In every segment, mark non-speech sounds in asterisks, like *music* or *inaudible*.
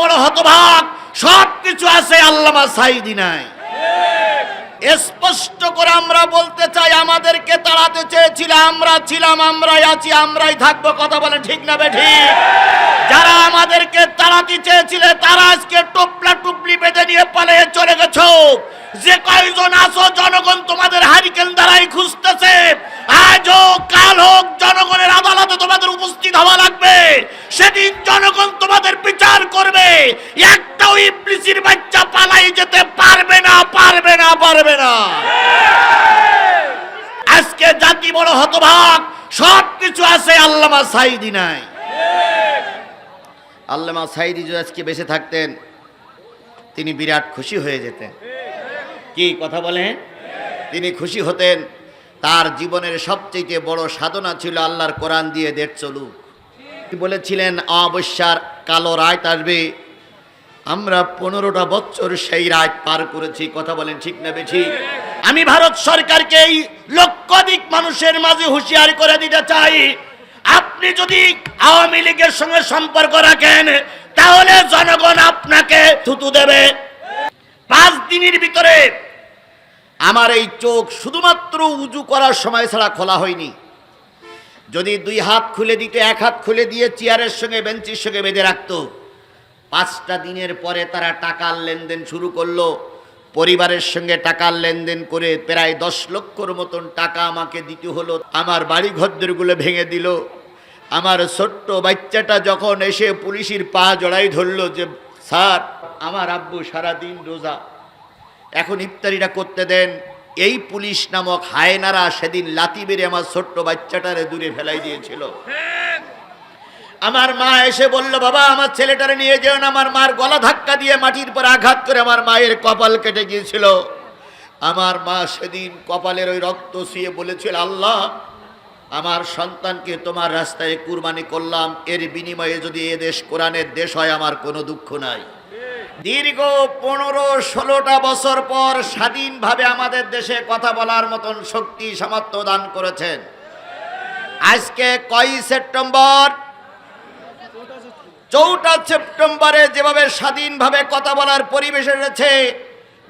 বড় হতভাগ সবকিছু আছে আল্লামা সাইদি নাই। স্পষ্ট করে আমরা বলতে চাই, আমাদেরকে তাড়াতে চেয়েছিল, আমরা ছিলাম, আমরাই আছি, আমরাই থাকব, কথা বলে ঠিক না বে ঠিক? যারা আমাদেরকে তাড়াতে চেয়েছিলে, তারা আজকে টুপলা টুপলি বেঁধে নিয়ে পালিয়ে চলে গেছো। যে কয়জন আসো জনগণ তোমাদের হারিকেন দ্বারাই খুঁজতেছে। আজ হোক, কাল হোক, জনগণের আদালতে তোমাদের উপস্থিত হওয়া লাগবে। সেদিন জনগণ তোমাদের বিচার করবে। একটাও ইবলিসির বাচ্চা পালাই যেতে পারবে না পারবে না, পারবে না। আজকে জাতি বড় হতভাগ সব কিছু আছে আল্লামা সাইদি নাই। আল্লামা সাইদি যদি আজকে বেঁচে থাকতেন, তিনি বিরাট খুশি হয়ে যেতেন। কি কথা বলেন? তিনি খুশি হতেন, তার জীবনের সবচেয়ে বড় সাধনা ছিল আল্লাহর কোরআন দিয়ে দেড় চলুক বলেছিলেন অবশ্যার কালো রাত আসবে আমরা পনেরোটা বছর সেই রাত পার করেছি, কথা বলেন ঠিক না বেশি আমি ভারত সরকারকে এই লক্ষাধিক মানুষের মাঝে হুঁশিয়ার করে দিতে চাই। আপনি যদি আওয়ামী লীগের সঙ্গে সম্পর্ক রাখেন, তাহলে জনগণ আপনাকে থুতু দেবে। পাঁচ দিনের ভিতরে আমার এই চোখ শুধুমাত্র উজু করার সময় ছাড়া খোলা হয়নি। যদি দুই হাত খুলে দিতে, এক হাত খুলে দিয়ে চেয়ারের সঙ্গে, বেঞ্চির সঙ্গে বেঁধে রাখতো পাঁচটা দিনের পরে তারা টাকার লেনদেন শুরু করল। পরিবারের সঙ্গে টাকার লেনদেন করে প্রায় দশ লক্ষর মতন টাকা আমাকে দিতে হলো। আমার বাড়ি ঘরদেরগুলো ভেঙে দিল। আমার ছোট্ট বাচ্চাটা যখন এসে পুলিশের পা জড়াই ধরলো যে, স্যার, আমার আব্বু সারাদিন রোজা। এখন ইফতারিটা করতে দেন। এই পুলিশ নামক হায়নারা সেদিন লাতি বেড়ে আমার ছোট্ট বাচ্চাটারে দূরে ফেলাই দিয়েছিল। আমার মা এসে বলল, বাবা, আমার ছেলেটারে নিয়ে যেও না। আমার মার গলা ধাক্কা দিয়ে মাটির পর আঘাত করে আমার মায়ের কপাল কেটে গিয়েছিল। আমার মা সেদিন কপালের ওই রক্ত শুয়ে বলেছিল, আল্লাহ, আমার সন্তানকে তোমার রাস্তায় কুরবানি করলাম। এর বিনিময়ে যদি এ দেশ, কোরআনের দেশ হয়, আমার কোনো দুঃখ নাই। দীর্ঘ পনেরো, ষোলোটা বছর পর স্বাধীনভাবে আমাদের দেশে কথা বলার মতন শক্তি সামর্থ্য দান করেছেন। আজকে কয় সেপ্টেম্বর? চৌঠা সেপ্টেম্বরে যেভাবে স্বাধীনভাবে কথা বলার পরিবেশ এসেছে,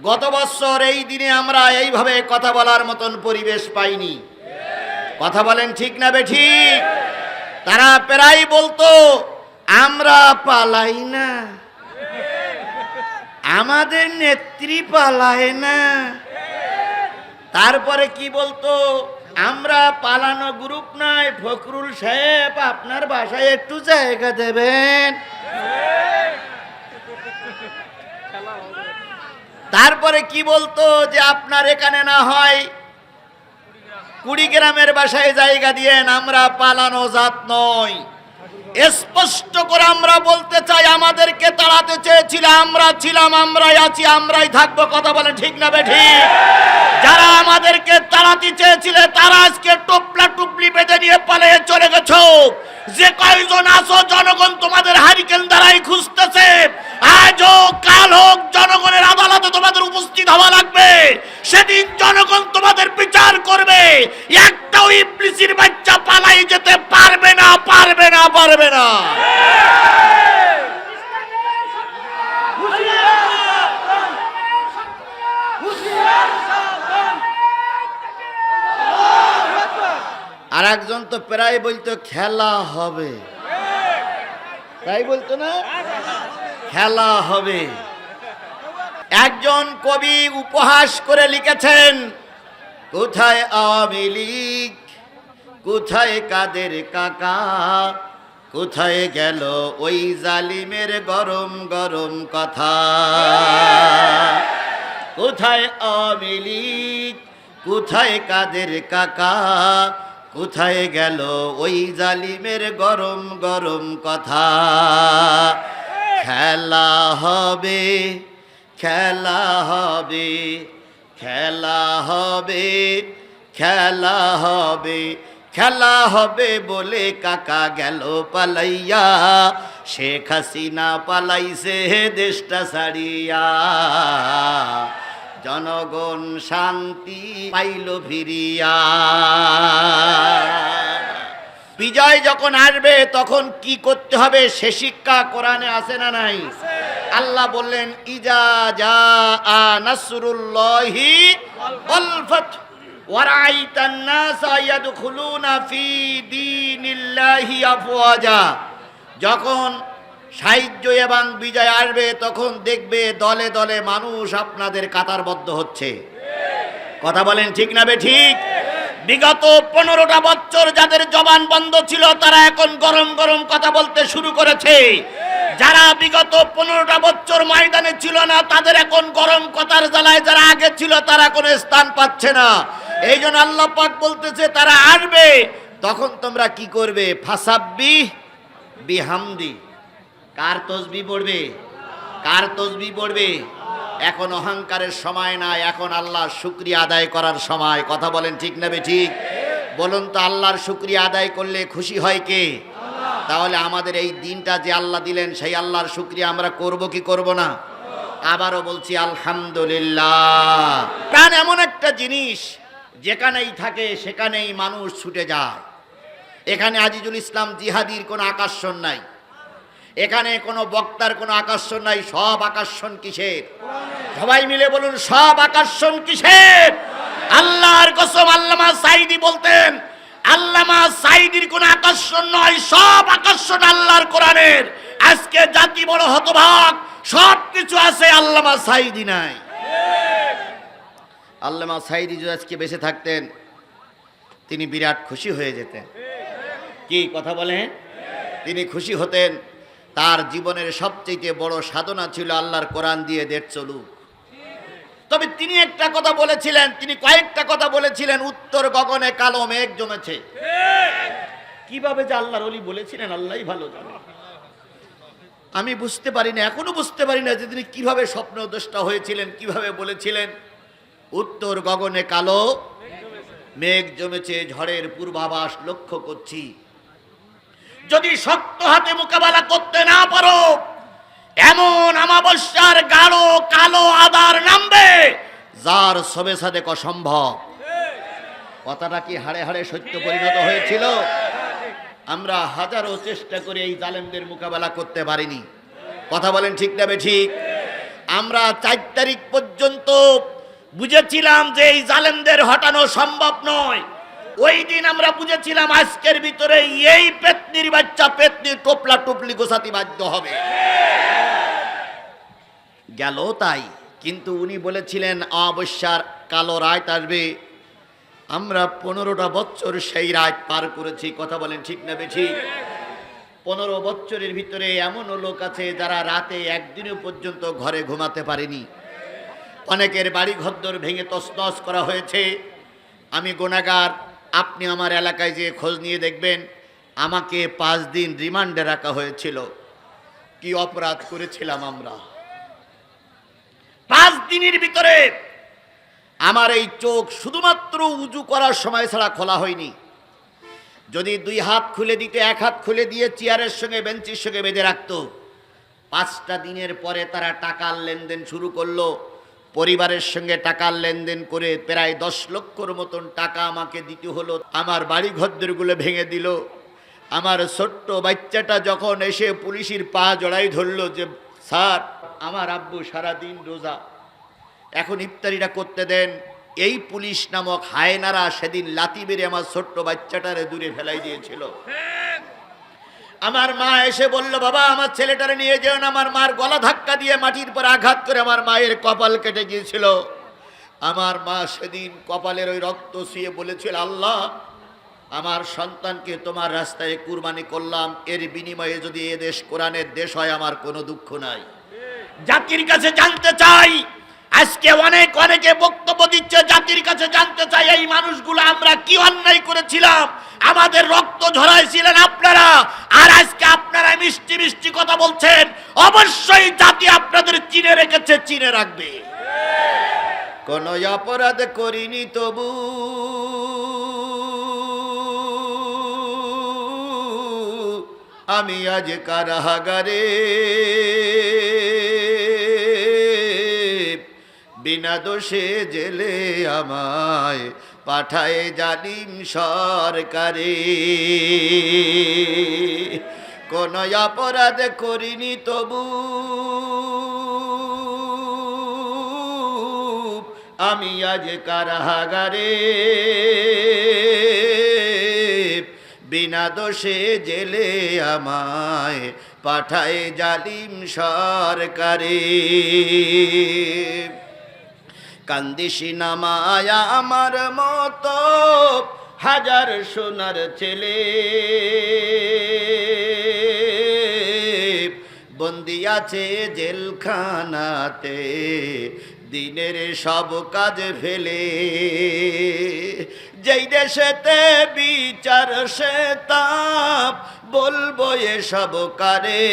গত বছর এই দিনে আমরা এইভাবে কথা বলার মতন পরিবেশ পাইনি। কথা বলেন ঠিক না বে ঠিক? তারা প্রায় বলতো, আমরা পালাই না। আমাদের নেত্রী পালায় না। তারপরে কি বলতো আমরা পালানো গ্রুপ নাই ফখরুল সাহেব আপনার বাসায় একটু জায়গা দেবেন। তারপরে কি বলতো যে আপনার এখানে না হয় কুড়িগ্রামের বাসায় জায়গা দিয়েন আমরা পালানো জাত নয় স্পষ্ট করে আমরা বলতে চাই, আমাদেরকে তাড়াতে চেয়েছিল, আমরা ছিলাম, আমরাই আছি, আমরাই থাকব, কথা বলে ঠিক না বেঠি? যারা আমাদেরকে তাড়াতে চেয়েছিলে, তারা আজকে টোপলা টুপলি বেঁধে নিয়ে পালিয়ে চলে গেছো। যে কয়জন আসো জনগণ তোমাদের হারিকেন দ্বারাই খুঁজতেছে। আজ কাল হোক জনগণের আদালতে তোমাদের উপস্থিত হওয়া লাগবে। সেদিন জনগণ তোমাদের বিচার করবে। একটাও ইবলিসির বাচ্চা পালাই যেতে পারবে না পারবে না পারবে না। আর একজন তো প্রায় বলতো, খেলা হবে। তাই বলতো না? খেলা হবে। একজন কবি উপহাস করে লিখেছেন, কোথায় আওয়ামী লীগ? কোথায় কাদের কাকা? কোথায় গেল ওই জালিমের গরম গরম কথা? কোথায় আওয়ামী লীগ? কোথায় কাদের কাকা? কোথায় গেল ওই জালিমের গরম গরম কথা? খেলা হবে খেলা হবে খেলা হবে খেলা হবে খেলা হবে বলে কাকা গেল পালাইয়া। শেখ হাসিনা পালাইছে দেশটা ছাড়িয়া। জনগণ শান্তি পাইল ফিরিয়া। বিজয় যখন আসবে, তখন কি করতে হবে সে শিক্ষা কোরআনে আছে না নাই? আল্লাহ বললেন, ইজা যা আ নাসরুল্লাহি ওয়াল ফাত ওয়ারাইতান নাসা ইয়াদখুলুনা ফি দীনিল্লাহি আফওয়াজা। যখন সাহায্য এবং বিজয় আসবে, তখন দেখবে দলে দলে মানুষ আপনাদের কাতারবদ্ধ হচ্ছে। কথা বলেন ঠিক না বে ঠিক? বিগত পনেরোটা বছর যাদের জবান বন্ধ ছিল, তারা এখন গরম গরম কথা বলতে শুরু করেছে। যারা বিগত পনেরোটা বছর ময়দানে ছিল না, তাদের এখন গরম কথার জ্বালায় যারা আগে ছিল, তারা কোনো স্থান পাচ্ছে না। এই জন্য আল্লাহ পাক বলতেছে, তারা আসবে তখন তোমরা কি করবে? ফাসাব্বি বিহামদি। কার তসবি পড়বে? কার তসবি পড়বে? এখন অহংকারের সময় না এখন আল্লাহর শুক্রিয়া আদায় করার সময়। কথা বলেন ঠিক নেবে ঠিক? বলুন তো আল্লাহর শুক্রিয়া আদায় করলে খুশি হয় কে? তাহলে আমাদের এই দিনটা যে আল্লাহ দিলেন, সেই আল্লাহর শুক্রিয়া আমরা করব কি করব না? আবারও বলছি, আলহামদুলিল্লাহ। প্রাণ এমন একটা জিনিস যেখানেই থাকে, সেখানেই মানুষ ছুটে যায়। এখানে আজিজুল ইসলাম জিহাদির কোনো আকর্ষণ নাই। এখানে কোনো বক্তার কোনো আকর্ষণ নাই, সব আকর্ষণ কিসের? সবাই মিলে বলুন, সব আকর্ষণ কিসের? আল্লাহর কসম আল্লামা সাইদি বলতেন, আল্লামা সাইদির কোনো আকর্ষণ নয়, সব আকর্ষণ আল্লাহর কোরআনের। আজকে জাতি বড় হতভাগ সব কিছু আছে আল্লামা সাইদি নাই। আল্লামা সাইদি যদি আজকে বেঁচে থাকতেন, তিনি বিরাট খুশি হয়ে যেতেন। কি কথা বলেন? তিনি খুশি হতেন। তার জীবনের সবচেয়ে বড় সাধনা ছিল আল্লাহর কোরআন দিয়ে দেড় চলুক। তবে তিনি একটা কথা বলেছিলেন, তিনি কয়েকটা কথা বলেছিলেন, উত্তর গগনে কালো মেঘ জমেছে। কীভাবে যে আল্লাহর অলি বলেছিলেন, আল্লাহই ভালো জানে। আমি বুঝতে পারি না এখনও বুঝতে পারি না যে তিনি কীভাবে স্বপ্ন দোষটা হয়েছিলেন, কীভাবে বলেছিলেন, উত্তর গগনে কালো মেঘ জমেছে, ঝড়ের পূর্বাভাস লক্ষ্য করছি। যদি শক্ত হাতে মোকাবেলা করতে না পারো, এমন আমাবস্যার গাঢ়, কালো আদার নামবে, যার সবে সাদে অসম্ভব। কথাটা কি হাড়ে হাড়ে সত্য পরিণত হয়েছিল? আমরা হাজারো চেষ্টা করে এই জালেমদের মোকাবেলা করতে পারিনি। কথা বলেন ঠিক না ঠিক? আমরা চার তারিখ পর্যন্ত বুঝেছিলাম যে এই জালেমদের হটানো সম্ভব নয়। ওই দিন আমরা বুঝেছিলাম আজকের ভিতরে এই পেতনির বাচ্চা পেতনির টোপলা টুপলি গোসাতি বাধ্য হবে। গেল তাই, কিন্তু উনি বলেছিলেন অবস্যার কালো রাত আসবে। আমরা পনেরোটা বছর সেই রাত পার করেছি। কথা বলেন ঠিক না বেঠি? পনেরো বছরের ভিতরে এমনও লোক আছে যারা রাতে একদিনও পর্যন্ত ঘরে ঘুমাতে পারেনি। অনেকের বাড়ি ঘরদর ভেঙে তসনস করা হয়েছে। আমি গোনাগার আপনি আমার এলাকায় যে খোঁজ নিয়ে দেখবেন, আমাকে পাঁচ দিন রিমান্ডে রাখা হয়েছিল। কি অপরাধ করেছিলাম আমরা। পাঁচ দিনের ভিতরে আমার এই চোখ শুধুমাত্র উজু করার সময় ছাড়া খোলা হয়নি। যদি দুই হাত খুলে দিতে, এক হাত খুলে দিয়ে চেয়ারের সঙ্গে, বেঞ্চির সঙ্গে বেঁধে রাখতো, পাঁচটা দিনের পরে তারা টাকার লেনদেন শুরু করল। পরিবারের সঙ্গে টাকার লেনদেন করে প্রায় দশ লক্ষর মতন টাকা আমাকে দিতে হলো। আমার বাড়ি ঘরদেরগুলো ভেঙে দিল। আমার ছোট্ট বাচ্চাটা যখন এসে পুলিশের পা জড়াই ধরলো যে, স্যার, আমার আব্বু সারাদিন রোজা। এখন ইফতারিটা করতে দেন। এই পুলিশ নামক হায়নারা সেদিন লাতি বেড়ে আমার ছোট্ট বাচ্চাটারে দূরে ফেলাই দিয়েছিল। আমার মা এসে বলল, বাবা, আমার ছেলেটারে নিয়ে যেও না। আমার মার গলা ধাক্কা দিয়ে মাটির পর আঘাত করে আমার মায়ের কপাল কেটে গিয়েছিল। আমার মা সেদিন কপালের ওই রক্ত শুয়ে বলেছিল, আল্লাহ, আমার সন্তানকে তোমার রাস্তায় কুরবানি করলাম। এর বিনিময়ে যদি এ দেশ, কোরআনের দেশ হয়, আমার কোনো দুঃখ নাই। জাতির কাছে জানতে চাই, আজকে অনেক, অনেকে বক্তব্য দিচ্ছে, জাতির কাছে জানতে চাই, এই মানুষগুলো আমরা কি অন্যায় করেছিলাম? আমাদের রক্ত ঝরাইছিলেন আপনারা। আর আজকে আপনারা মিষ্টি মিষ্টি কথা বলছেন। অবশ্যই জাতি আপনাদের চিনে রেখেছে, চিনে রাখবে। কোন অপরাধ করিনি তবু। আমি আজ কারাগারে। বিনা দোষে জেলে আমায় পাঠায় জালিম সরকারে। কোন অপরাধ করিনি তবু। আমি আজ কারাগারে। বিনা দোষে জেলে আমায় পাঠায় জালিম সরকারে। কান্দিসি নামায়া আমার মতো, হাজার সোনার ছেলে। বন্দি আছে জেলখানাতে, দিনের সব কাজ ফেলে। যেই দেশেতে বিচার সে তাপ, বলব এসব কারে।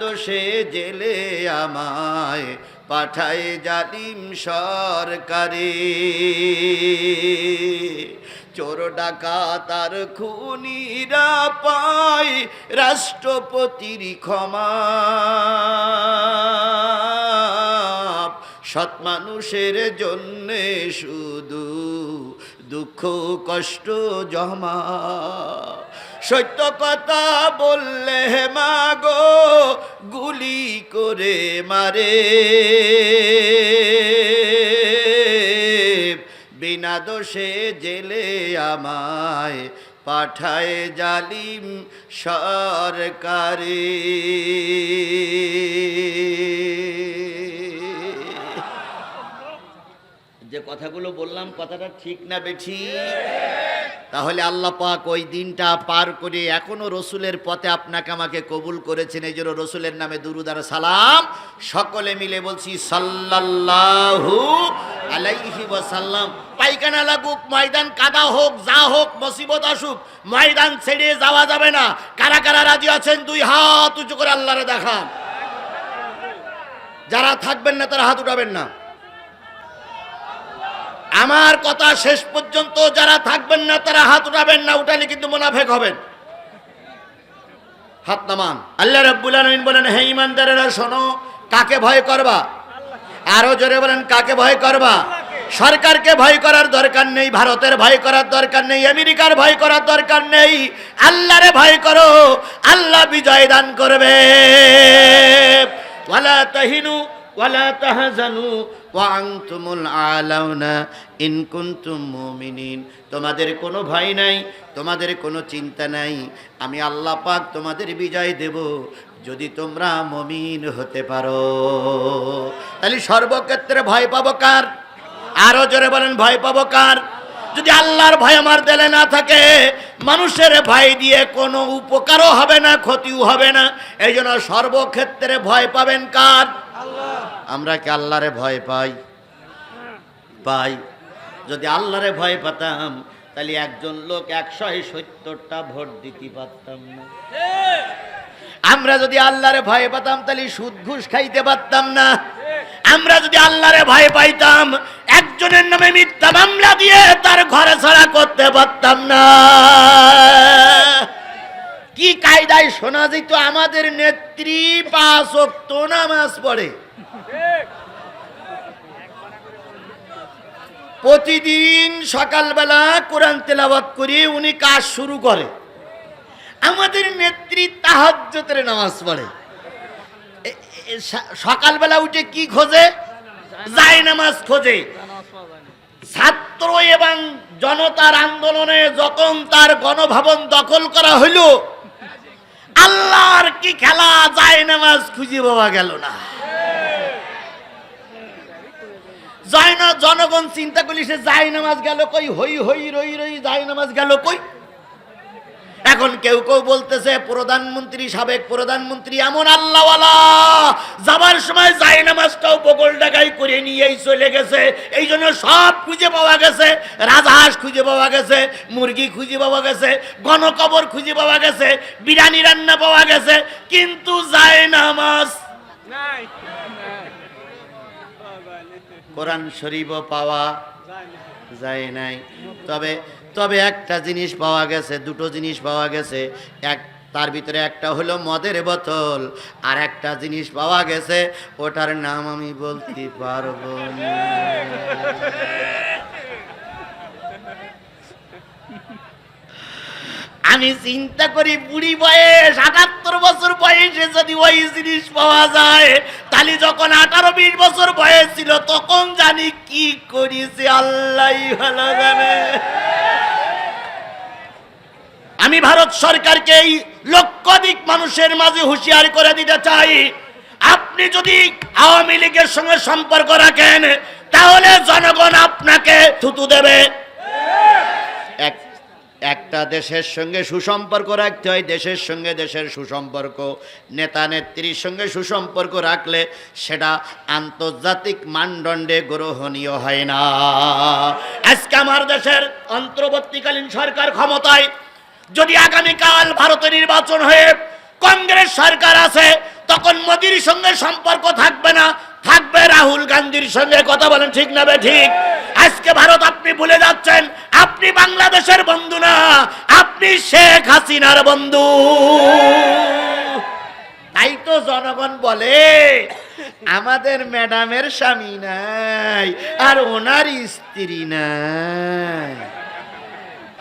দোষে জেলে আমায় পাঠায় জালিম সরকারে। চোর ডাকা তার খুনিরা পায় রাষ্ট্রপতির ক্ষমা। সৎ মানুষের জন্যে শুধু দুঃখ কষ্ট জমা। সত্য কথা বললে মাগো, গুলি করে মারে। বিনা দোষে জেলে আমায় পাঠায় জালিম সরকারে। যে কথাগুলো বললাম, কথাটা ঠিক না বেঠি তাহলে আল্লাহ পাক ওই দিনটা পার করে এখনও রসুলের পথে আপনাকে আমাকে কবুল করেছেন। এই জন্য রসুলের নামে দুরুদার সালাম। সকলে মিলে বলছি, সাল্লাল্লাহু আলাইহি ওয়াসাল্লাম। পাইখানা লাগুক, ময়দান কাদা হোক, যা হোক, মুসিবত আসুক, ময়দান ছেড়ে যাওয়া যাবে না। কারা কারা রাজি আছেন? দুই হাত উঁচু করে আল্লাহরে দেখান। যারা থাকবেন না, তারা হাত উঠাবেন না। আমার কথা শেষ পর্যন্ত যারা থাকবেন না, তারা হাত উঠাবেন না, উঠালে কিন্তু মোনাফেক হবেন। হাত নামান। আল্লাহ রাব্বুল আলামিন বলেন, হে ইমানদারেরা শোনো, কাকে ভয় করবা? আরও জোরে বলেন, কাকে ভয় করবা? সরকারকে ভয় করার দরকার নেই, ভারতের ভয় করার দরকার নেই, আমেরিকার ভয় করার দরকার নেই। আল্লাহরে ভয় করো, আল্লাহ বিজয় দান করবে। ওয়ালা তাহিনু, ওয়ালা তাহজানু ওয়া আনতুমুল আলাউনা ইন কুনতুম মুমিনিন। তোমাদের কোনো ভয় নাই, তোমাদের কোনো চিন্তা নাই, আমি আল্লাহ পাক তোমাদের বিজয় দেব, যদি তোমরা মমিন হতে পারো। তাহলে সর্বক্ষেত্রে ভয় পাবো কার? আরও জোরে বলেন, ভয় পাবো কার? যদি আল্লাহর ভয় আমার দেলে না থাকে, মানুষের ভয় দিয়ে কোনো উপকারও হবে না, ক্ষতিও হবে না এই জন্য সর্বক্ষেত্রে ভয় পাবেন কার? আমরা কি আল্লাহরে ভয় পাই? পাই। যদি আল্লাহরে ভয় পেতাম, তাহলে একজন লোক একশো সত্তরটা ভোট দিতে পারতাম না। আমরা যদি আল্লাহরে ভয় পেতাম, তাহলে সুদ ঘুষ খাইতে পারতাম না। আমরা যদি আল্লাহরে ভয় পাইতাম, একজনের নামে মিথ্যা মামলা দিয়ে তার ঘরে ছাড়া করতে পারতাম না। কি কায়দায় শোনা যেত আমাদের নেত্রী পাঁচ অক্ত নামাজ পড়ে। প্রতিদিন সকালবেলা কোরআন তেলাবাত করে উনি কাজ শুরু করে। আমাদের নেত্রী তাহাজ্জতের নামাজ পড়ে। সকালবেলা উঠে কি খোঁজে? যায় নামাজ খোঁজে। ছাত্র এবং জনতার আন্দোলনে যখন তার গণভবন দখল করা হইল আল্লাহর কি খেলা? যায় নামাজ খুঁজে পাওয়া গেল না। যায় জনগণ চিন্তা করলি সে যায় নামাজ গেল কই? হই হই, রই রই যায় নামাজ গেল কই? এখন কেউ কেউ বলতেছে প্রধানমন্ত্রী সাবেক প্রধানমন্ত্রী এমন আল্লাহওয়ালা যাবার সময় যায় নামাজটাও বগল ডাকাই করে নিয়েই চলে গেছে। এই জন্য সব খুঁজে পাওয়া গেছে। রাজহাঁস খুঁজে পাওয়া গেছে মুরগি খুঁজে পাওয়া গেছে গণকবর খুঁজে পাওয়া গেছে বিরিয়ানি রান্না পাওয়া গেছে কিন্তু যায় নামাজ নাই। কোরআন শরীফও পাওয়া যায় নাই। তবে তবে একটা জিনিস পাওয়া গেছে, দুটো জিনিস পাওয়া গেছে। এক, তার ভিতরে একটা হলো মদের বোতল, আর একটা জিনিস পাওয়া গেছে, ওটার নাম আমি বলতে পারব আমি চিন্তা করি, বুড়ি বয়স, আটাত্তর বছর বয়সে যদি ওই জিনিস পাওয়া যায়, তাহলে যখন আঠারো, বিশ বছর বয়স ছিল, তখন জানি কি করিছে আল্লাহ ভালো জানে। আমি ভারত সরকারকে এই লক্ষাধিক মানুষের মাঝে হুঁশিয়ার করে দিতে চাই। আপনি যদি আওয়ামী লীগের সঙ্গে সম্পর্ক রাখেন, তাহলে জনগণ আপনাকে থুতু দেবে। এক, একটা দেশের সঙ্গে সুসম্পর্ক রাখতে হয়, দেশের সঙ্গে দেশের সুসম্পর্ক, নেতা নেত্রীর সঙ্গে সুসম্পর্ক রাখলে সেটা আন্তর্জাতিক মানদণ্ডে গ্রহণীয় হয় না। আজকে আমার দেশের অন্তর্বর্তীকালীন সরকার ক্ষমতায় যদি আগামীকাল ভারতে নির্বাচন হয়ে কংগ্রেস সরকার আছে, তখন মোদির সঙ্গে সম্পর্ক থাকবে না। থাকবে রাহুল গান্ধীর সঙ্গে, কথা বলেন ঠিক না ঠিক? আজকে ভারত আপনি ভুলে যাচ্ছেন, আপনি বাংলাদেশের বন্ধু না, আপনি শেখ হাসিনার বন্ধু। তাই তো জনগণ বলে, আমাদের ম্যাডামের স্বামী নাই আর ওনার স্ত্রী নাই।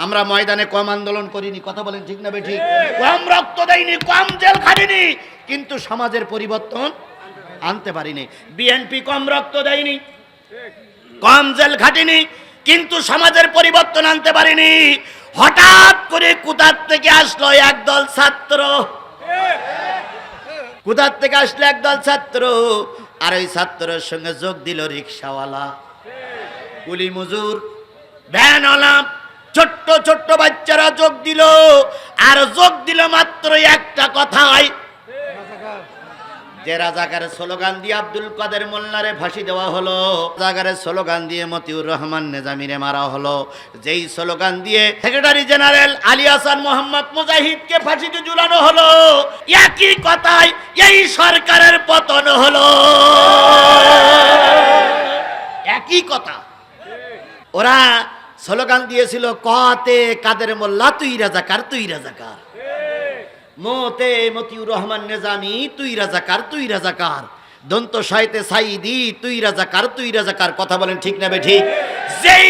আমরা ময়দানে কম আন্দোলন করিনি, কথা বলেন ঠিক না বে ঠিক কম রক্ত দেয়নি কম জেল খাটিনি, কিন্তু সমাজের পরিবর্তন আনতে পারিনি। বিএনপি কম রক্ত দেয়নি, কম জেল খাটিনি, কিন্তু সমাজের পরিবর্তন আনতে পারিনি। হঠাৎ করে কোথার থেকে আসলো একদল ছাত্র? কোথার থেকে আসলো একদল ছাত্র? আর ওই ছাত্রের সঙ্গে যোগ দিল রিক্সাওয়ালা। কুলি মজুর ভ্যানওয়ালা ছোট্ট ছোট্ট বাচ্চারা যোগ দিল, আর যোগ দিল মাত্র একটা কথাই। যে রাজাকারের স্লোগান দিয়ে আব্দুল কাদের মোল্লারে ফাঁসি দেওয়া হলো রাজাকারের স্লোগান দিয়ে মতিউর রহমান নেজামিরে মারা হলো। যেই স্লোগান দিয়ে সেক্রেটারি জেনারেল আলী হাসান মোহাম্মদ মুজাহিদকে ফাঁসিতে ঝুলানো হলো, একই কথায় এই সরকারের পতন হলো। একই কথা। ওরা স্লোগান দিয়েছিল কতে কাদের মোল্লা, তুই রাজাকার, তুই রাজা রাজাকার। মোতে মতিউর রহমান নেজামি, তুই রাজাকার তুই রাজাকার। দন্ত সাহিত্যে সাইদি, তুই রাজাকার তুই রাজাকার। কথা বলেন ঠিক নেবে ঠিক যেই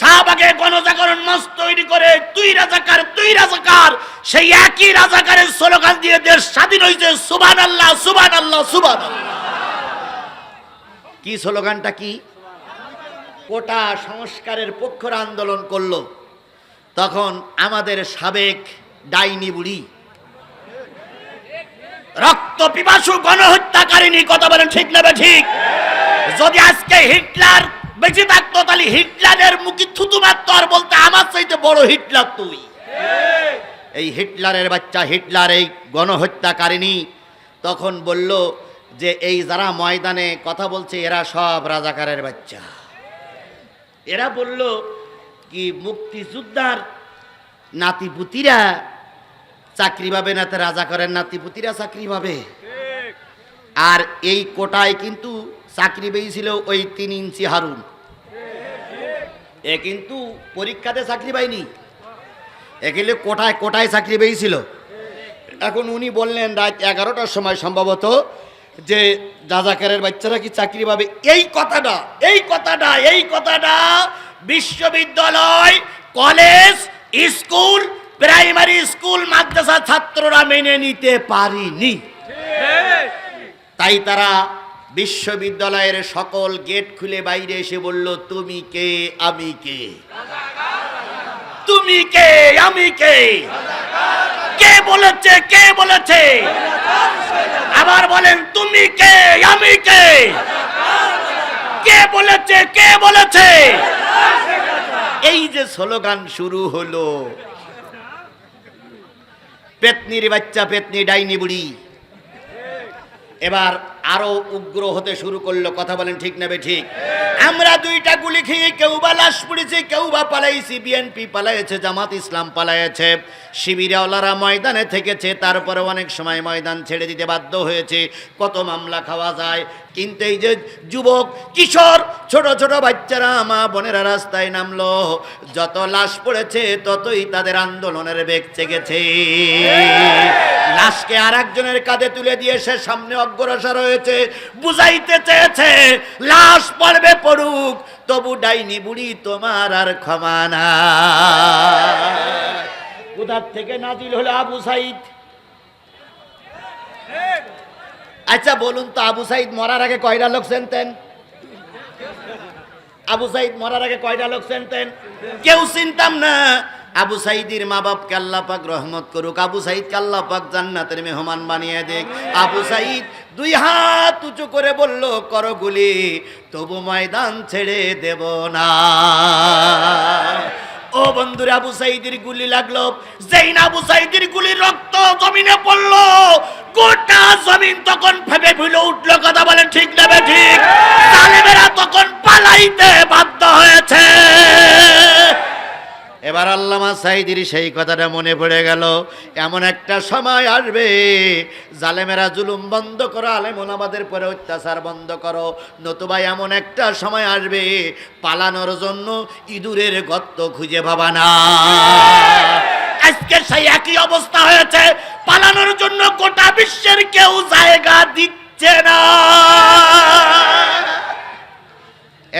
শাহবাগে গণজাগরণ মঞ্চ তৈরি করে, তুই রাজাকার তুই রাজাকার, সেই একই রাজা রাজাকারের স্লোগান দিয়ে দেশ স্বাধীন হয়েছে সুবান আল্লাহ সুবান আল্লাহ সুবান কি স্লোগানটা কি? কোটা সংস্কারের পক্ষরা আন্দোলন করল। তখন আমাদের সাবেক ডাইনি বুড়ি, রক্ত পিপাসু গণহত্যাকারিনী কথা বলেন ঠিক নেবে ঠিক? যদি আজকে হিটলার বেঁচে থাকতো তাহলে হিটলারের মুখে থুতু মারতো আর বলতে, আমার চাইতে বড় হিটলার তুই। এই হিটলারের বাচ্চা, হিটলার এই গণহত্যাকারিনী তখন বলল যে, এই যারা ময়দানে কথা বলছে, এরা সব রাজাকারের বাচ্চা। এরা বলল কি মুক্তিযোদ্ধার নাতিপুতিরা চাকরি পাবে না তো করেন, নাতিপুতিরা চাকরি পাবে। আর এই কোটায় কিন্তু চাকরি পেয়েছিল ওই তিন ইঞ্চি হারুন। এ কিন্তু পরীক্ষাতে চাকরি পায়নি। এগুলো কোটায় কোটায় চাকরি পেয়েছিল। এখন উনি বললেন, রাত এগারোটার সময় সম্ভবত যে রাজাকারের বাচ্চারা কি চাকরি পাবে? এই কথাটা এই কথাটা এই কথাটা বিশ্ববিদ্যালয়, কলেজ, স্কুল, প্রাইমারি স্কুল, মাদ্রাসা ছাত্ররা মেনে নিতে পারিনি। তাই তারা বিশ্ববিদ্যালয়ের সকল গেট খুলে বাইরে এসে বলল, তুমি কে? আমি কে? তুমি কে? আমি কে? কে বলেছে কে বলেছে? আবার বলেন, তুমি কে? আমি কে? কে বলেছে কে বলেছে? এই যে স্লোগান শুরু হলো। পেতনির বাচ্চা, পেতনি ডাইনি বুড়ি। এবার আরও উগ্র হতে শুরু করল। কথা বলেন ঠিক নেবে ঠিক? আমরা দুইটা গুলি খেয়ে কেউ বা লাশ পড়েছি, কেউ বা পালাইছি। বিএনপি পালাইছে, জামাত ইসলাম পালাইছে। শিবিরাওয়ালারা ময়দানে থেকেছে তারপরে অনেক সময় ময়দান ছেড়ে দিতে বাধ্য হয়েছে। কত মামলা খাওয়া যায়। কিন্তু এই যে যুবক, কিশোর, ছোট ছোট বাচ্চারা, মা বোনেরা রাস্তায় নামলো। যত লাশ পড়েছে, ততই তাদের আন্দোলনের বেগ চেগেছে। লাশকে আর একজনের কাঁধে তুলে দিয়ে সে সামনে অগ্রসর হয়েছে, বুঝাইতে চেয়েছে, লাশ পড়বে পড়ুক, তবু ডাইনি বুড়ি তোমার আর ক্ষমা না কোথার থেকে নাজিল হলো আবু সাইদ? আচ্ছা বলুন তো, আবু সাইদ মরার আগে কয়টা লোক চেনতেন? আবু সাইদ মরার আগে কয়টা লোক চেনতেন? কেউ চিনতাম না। আবু সাইদির মা বাপকে আল্লাহ পাক রহমত করুক। আবু সাইদ আল্লাহ পাক জান্নাতের মেহমান বানিয়ে দেখ আবু সাইদ দুই হাত উঁচু করে বলল, করো গুলি, তবু ময়দান ছেড়ে দেব না। ও বন্ধুরে, আবু সাইদির গুলি লাগল। যেই আবু সাইদির গুলির রক্ত জমিনে পড়ল, গোটা জমিন তখন ফেপে ফুলে উঠল। কথা বলেন ঠিক নেবে ঠিক? জালেমেরা তখন পালাইতে বাধ্য হয়েছে। এবার আল্লামা সাইদির সেই কথাটা মনে পড়ে গেল। এমন একটা সময় আসবে, জালেমেরা জুলুম বন্ধ করো আলেমন আমাদের পরে অত্যাচার বন্ধ করো। নতুবা এমন একটা সময় আসবে, পালানোর জন্য ইঁদুরের গর্ত খুঁজে পাবা না। আজকে সেই একই অবস্থা হয়েছে, পালানোর জন্য গোটা বিশ্বের কেউ জায়গা দিচ্ছে না।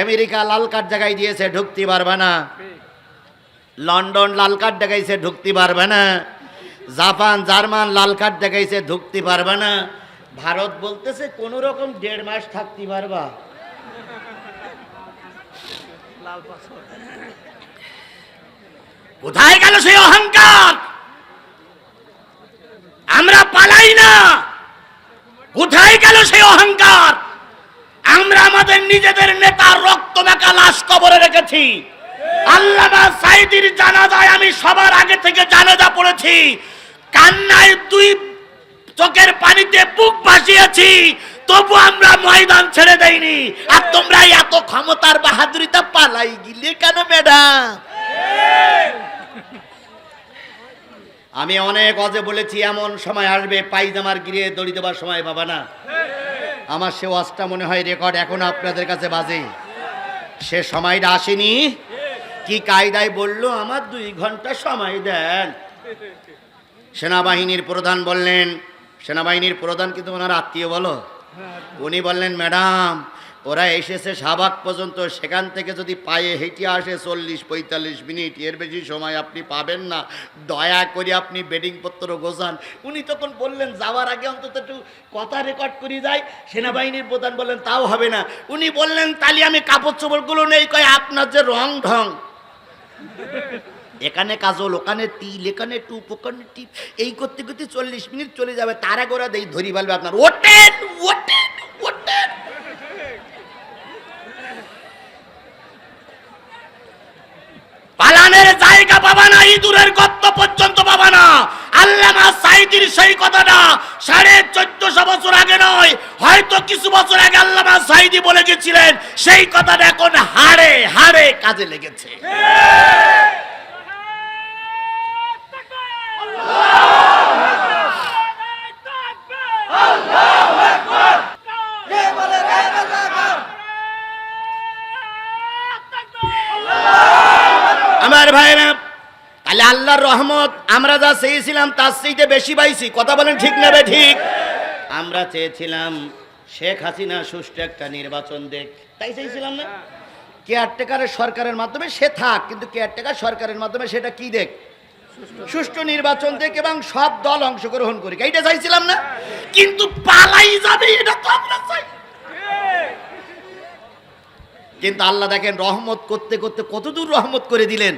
আমেরিকা লাল কার্ড জায়গায় দিয়েছে, ঢুকতে পারবে না। লন্ডন লাল কার্ড দেখাইছে, ঢুকতে পারবে না। জাপান, জার্মান লাল কার্ড দেখাইছে, ঢুকতে পারবে না। ভারত বলতেছে কোন রকম দেড় মাস থাকতে পারবা। কোথায় গেল সেই অহংকার? আমরা পালাই না। কোথায় গেল সেই অহংকার? আমরা আমাদের নিজেদের নেতার রক্ত মেকা লাশ কবরে রেখেছি। আল্লামা সাইদির জানাজায় আমি সবার আগে থেকে জানাজা পড়েছি। কান্নায় দুই চোখের পানিতে বুক ভাসিয়েছি, তবু আমরা ময়দান ছেড়ে দেইনি। আর তোমরা এত ক্ষমতার পালাই গিলে কেন ম্যাডাম? আমি অনেক অজে বলেছি, এমন সময় আসবে, পাইজামার গিরে দড়ি দেবার সময় পাবা না। আমার সে ওয়াজটা মনে হয় রেকর্ড এখন আপনাদের কাছে বাজে। সে সময়টা আসেনি। কি কায়দায় বলল? আমার দুই ঘণ্টা সময় দেন। সেনাবাহিনীর প্রধান বললেন, সেনাবাহিনীর প্রধান কিন্তু ওনার আত্মীয় বলো? উনি বললেন, ম্যাডাম, ওরা এসেছে শাহবাগ পর্যন্ত। সেখান থেকে যদি পায়ে হেঁটে আসে চল্লিশ, পঁয়তাল্লিশ মিনিট, এর বেশি সময় আপনি পাবেন না। দয়া করে আপনি বেডিং পত্র গোছান। উনি তখন বললেন, যাওয়ার আগে অন্তত একটু কথা রেকর্ড করে যাই। সেনাবাহিনীর প্রধান বললেন, তাও হবে না। উনি বললেন তাহলে আমি কাপড় চোপড়গুলো নেই। কয়, আপনার যে রং ঢং *laughs* এখানে কাজল, ওখানে তিল, এখানে টুপ, ওখানে টিপ, এই করতে করতে চল্লিশ মিনিট চলে যাবে। তারা গোড়া দেই ধরি ফেলবে আপনার। ওটেন ওটেন ওটেন পালানের জায়গা পাবা না, ইঁদুরের গর্ত পর্যন্ত পাবা না। আল্লামা সাইদির সেই কথাটা সাড়ে চোদ্দশো বছর আগে নয়, হয়তো কিছু বছর আগে আল্লামা সাইদি বলে গেছিলেন, সেই কথাটা এখন হাড়ে হাড়ে কাজে লেগেছে। আমার ভাইরা তাহলে আল্লাহর রহমত, আমরা যা চেয়েছিলাম তার চাইতে বেশি পাইছি। কথা বলেন ঠিক নেবে ঠিক? আমরা চেয়েছিলাম শেখ হাসিনা সুষ্ঠু একটা নির্বাচন দেখ। তাই চেয়েছিলাম না? কেয়ারটেকারের সরকারের মাধ্যমে সে থাক, কিন্তু কেয়ারটেকার সরকারের মাধ্যমে সেটা কি দেখ? সুষ্ঠু নির্বাচন দেখ এবং সব দল অংশগ্রহণ করি। এইটা চাইছিলাম না? কিন্তু পালাই যাবে, এটা তো আমরা চাই। কিন্তু আল্লাহ দেখেন রহমত করতে করতে কতদূর রহমত করে দিলেন?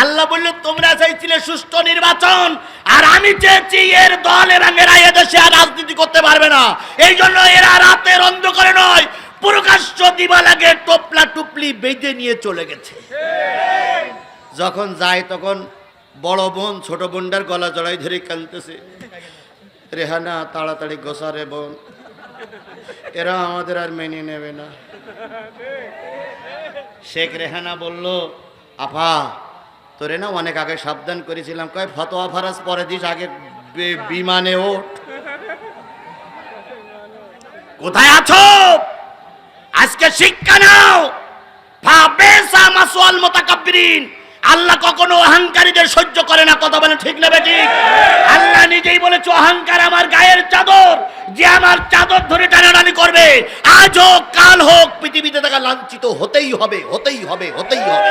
আল্লাহ বলল, তোমরা চাইছিলে সুষ্ঠু নির্বাচন, আর আমি চেয়েছি এর দল এরা মেরা এদেশে আর রাজনীতি করতে পারবে না। এই জন্য এরা রাতের অন্ধকারে নয়, প্রকাশ্য দিবা লাগে টোপলা টুপলি বেঁধে নিয়ে চলে গেছে। যখন যায় তখন বড় বোন, ছোট বোনটার গলা জড়াই ধরে কানতেছে রেহানা, তাড়াতাড়ি গোসারে বোন, এরা আমাদের আর মেনে নেবে না। শেখ রেহানা বলল আফা তোরে না অনেক আগে সাবধান করেছিলাম। কয়, ফতোয়া ফারাজ পরে দিস, আগে বিমানে ওঠ। কোথায় আছো? আজকে শিক্ষা নাও। আল্লাহ কখনো অহংকারীদের সহ্য করে না, কথা বলে ঠিক নেবে ঠিক? আল্লাহ নিজেই বলে হয়েছে অহংকার আমার গায়ের চাদর, যে আমার চাদর ধরে টানাটানি করবে, আজ হোক, কাল হোক, পৃথিবীতে তাকে লাঞ্ছিত হতেই হবে হতেই হবে হতেই হবে।